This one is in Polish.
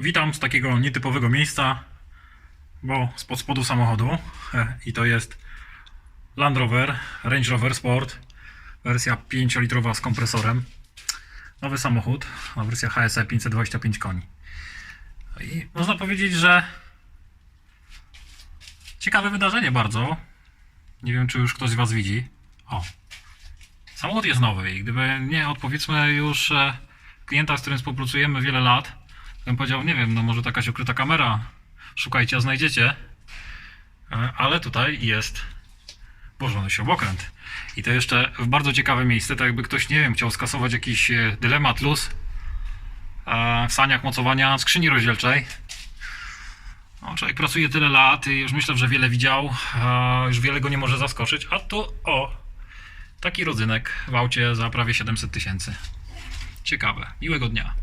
Witam z takiego nietypowego miejsca, bo spod spodu samochodu e, i to jest Land Rover, Range Rover Sport, wersja 5-litrowa z kompresorem. Nowy samochód, wersja HSE 525 koni. I można powiedzieć, że ciekawe wydarzenie bardzo. Nie wiem, czy już ktoś z Was widzi. O, samochód jest nowy i gdyby nie od powiedzmy już e, klienta, z którym współpracujemy wiele lat, bym powiedział, nie wiem, no może jakaś ukryta kamera, szukajcie, a znajdziecie. E, Ale tutaj jest włożony śrubokręt. I to jeszcze w bardzo ciekawe miejsce, tak jakby ktoś, nie wiem, chciał skasować jakiś e, dylemat luz e, w saniach mocowania skrzyni rozdzielczej. No, człowiek pracuje tyle lat i już myślę, że wiele widział, już wiele go nie może zaskoczyć, a tu o, taki rodzynek w aucie za prawie 700 tysięcy. Ciekawe. Miłego dnia.